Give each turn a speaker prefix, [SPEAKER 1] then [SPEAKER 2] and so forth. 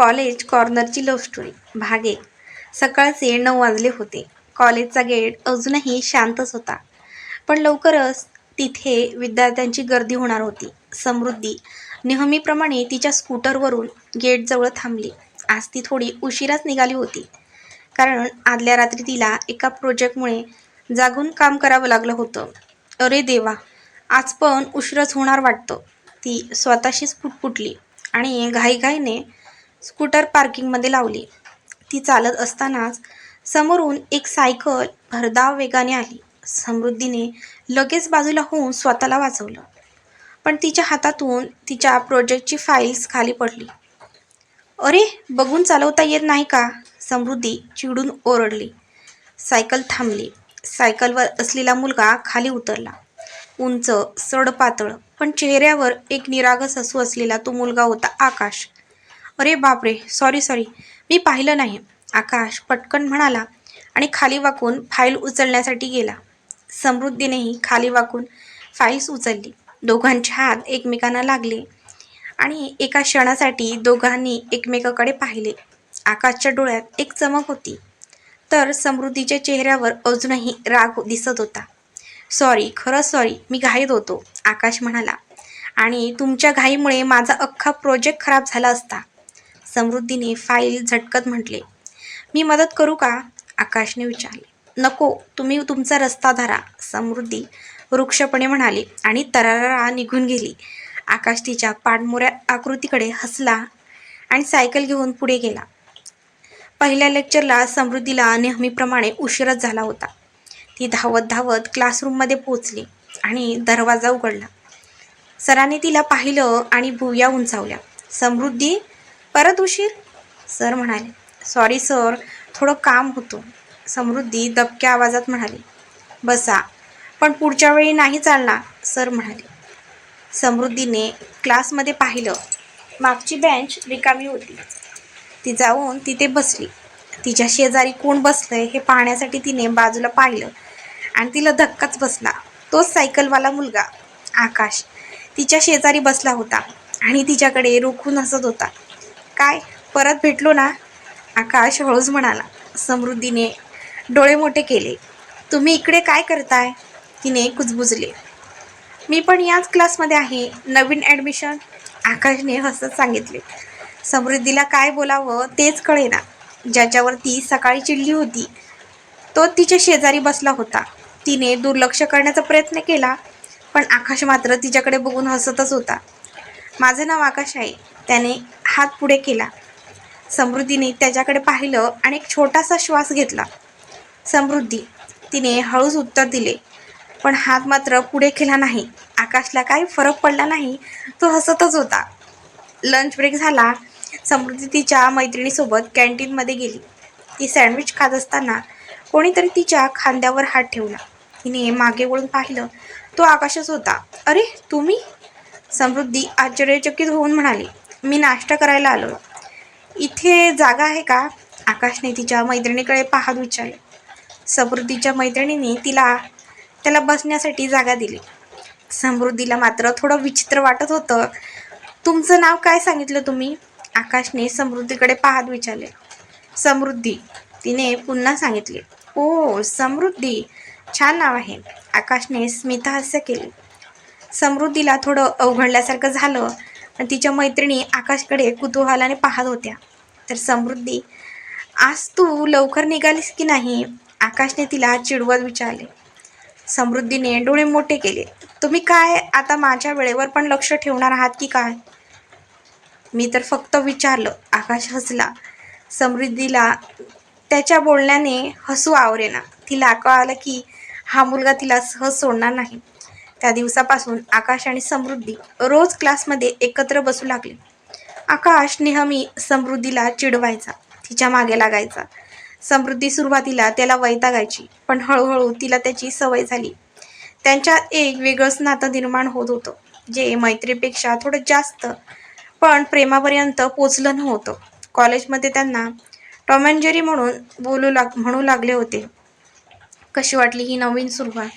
[SPEAKER 1] College कॉर्नरची love story भाग. एक सकाळचे नऊ वाजले होते. कॉलेजचा गेट अजूनही शांतच होता. पण लवकरच तिथे विद्यार्थ्यांची गर्दी होणार होती. समृद्धी नेहमीप्रमाणे तिच्या स्कूटरवरून गेटजवळ थांबली. आज ती थोडी उशिराच निघाली होती. कारण आदल्या रात्री तिला एका प्रोजेक्टमुळे जागून काम करावं लागलं होतं. अरे देवा! आज पण उशीरच होणार वाटतं. ती स्वतःशीच फुटफुटली आणि घाईघाईने स्कूटर पार्किंगमध्ये लावली. ती चालत असतानाच समोरून एक सायकल भरधाव वेगाने आली. समृद्धीने लगेच बाजूला होऊन स्वतःला वाचवलं. पण तिच्या हातातून तिच्या प्रोजेक्टची फाईल्स खाली पडली. अरे बघून चालवता येत नाही का? समृद्धी चिडून ओरडली. सायकल थांबली. सायकलवर असलेला मुलगा खाली उतरला. उंच सडपातळ पण चेहऱ्यावर एक निरागस हसू असलेला तो मुलगा होता आकाश. अरे बापरे सॉरी सॉरी मी पाहिलं नाही. आकाश पटकन म्हणाला आणि खाली वाकून फाईल उचलण्यासाठी गेला. समृद्धीनेही खाली वाकून फाईल्स उचलली. दोघांचे हात एकमेकांना लागले आणि एका क्षणासाठी दोघांनी एकमेकाकडे पाहिले. आकाशच्या डोळ्यात एक चमक होती. तर समृद्धीच्या चेहऱ्यावर अजूनही राग दिसत होता. सॉरी खरंच सॉरी मी घाईत होतो आकाश म्हणाला. आणि तुमच्या घाईमुळे माझा अख्खा प्रोजेक्ट खराब झाला असता. समृद्धीने फाईल झटकत म्हटले. मी मदत करू का? आकाशने विचारले. नको तुम्ही तुमचा रस्ता धरा समृद्धी वृक्षपणे म्हणाली आणि तरारा निघून गेली. आकाश तिच्या पाठमोऱ्या आकृतीकडे हसला आणि सायकल घेऊन पुढे गेला. पहिल्या लेक्चरला समृद्धीला नेहमीप्रमाणे उशीरच झाला होता. ती धावत धावत क्लासरूममध्ये पोचली आणि दरवाजा उघडला. सरांनी तिला पाहिलं आणि भुवया उंचावल्या. समृद्धी परत उशीर? सर म्हणाले सॉरी सर थोडं काम होतं. समृद्धी दबक्या आवाजात म्हणाली बसा. पण पुढच्या वेळी नाही चालणार. सर म्हणाले. समृद्धीने क्लासमध्ये पाहिलं. मागची बेंच रिकामी होती. ती जाऊन तिथे बसली. तिच्या शेजारी कोण बसलंय हे पाहण्यासाठी तिने बाजूला पाहिलं आणि तिला धक्काच बसला. तोच सायकलवाला मुलगा आकाश. तिच्या शेजारी बसला होता आणि तिच्याकडे रोखून हसत होता. काय? परत भेटलो ना? आकाश हळूच म्हणाला. समृद्धीने डोळे मोठे केले. तुम्ही इकडे काय करताय? तिने कुजबुजले. मी पण याच क्लासमध्ये आहे. नवीन ॲडमिशन? आकाशने हसत सांगितले. समृद्धीला काय बोलावं तेच कळेना. ज्याच्यावर ती सकाळी चिडली होती तो तिच्या शेजारी बसला होता. तिने दुर्लक्ष करण्याचा प्रयत्न केला पण आकाश मात्र तिच्याकडे बघून हसतच होता. माझं नाव आकाश आहे. त्याने हात पुढे केला. समृद्धीने त्याच्याकडे पाहिलं आणि एक छोटासा श्वास घेतला. समृद्धी तिने हळूच उत्तर दिले पण हात मात्र पुढे केला नाही. आकाशला काही फरक पडला नाही. तो हसतच होता. लंच ब्रेक झाला. समृद्धी तिच्या मैत्रिणीसोबत कॅन्टीनमध्ये गेली. ती सँडविच खात असताना कोणीतरी तिच्या खांद्यावर हात ठेवला. तिने मागे वळून पाहिलं. तो आकाशच होता. अरे तुम्ही? समृद्धी आश्चर्यचकित होऊन म्हणाली. मी नाश्ता करायला आलो. इथे जागा आहे का? आकाशने तिच्या मैत्रिणीकडे पाहत विचारले. समृद्धीच्या मैत्रिणीने तिला त्याला बसण्यासाठी जागा दिली. समृद्धीला मात्र थोडं विचित्र वाटत होतं. तुमचं नाव काय सांगितलं तुम्ही? आकाशने समृद्धीकडे पाहत विचारले. समृद्धी तिने पुन्हा सांगितले. ओ समृद्धी छान नाव आहे. आकाशने स्मितहास्य केले. समृद्धीला थोडं अवघडल्यासारखं झालं. तिच्या मैत्रिणी आकाशकडे कुतूहलाने पाहत होत्या. तर समृद्धी आज तू लवकर निघालीस की नाही? आकाशने तिला चिडवत विचारले. समृद्धीने डोळे मोठे केले. तुम्ही काय आता माझ्या वेळेवर पण लक्ष ठेवणार आहात की काय? मी तर फक्त विचारलं. आकाश हसला. समृद्धीला त्याच्या बोलण्याने हसू आवरेना. तिला कळालं की हा मुलगा तिला सहज सोडणार नाही. त्या दिवसापासून आकाश आणि समृद्धी रोज क्लासमध्ये एकत्र बसू लागले. आकाश नेहमी समृद्धीला चिडवायचा तिच्यामागे लागायचा. समृद्धी सुरुवातीला त्याला वैतागायची पण हळूहळू तिला त्याची सवय झाली. त्यांच्यात एक वेगळंच नातं निर्माण होत होतं जे मैत्रीपेक्षा थोडं जास्त पण प्रेमापर्यंत पोचलं नव्हतं. कॉलेजमध्ये त्यांना टॉम अँड जेरी म्हणून बोलू लाग म्हणू लागले होते. कशी वाटली ही नवीन सुरुवात?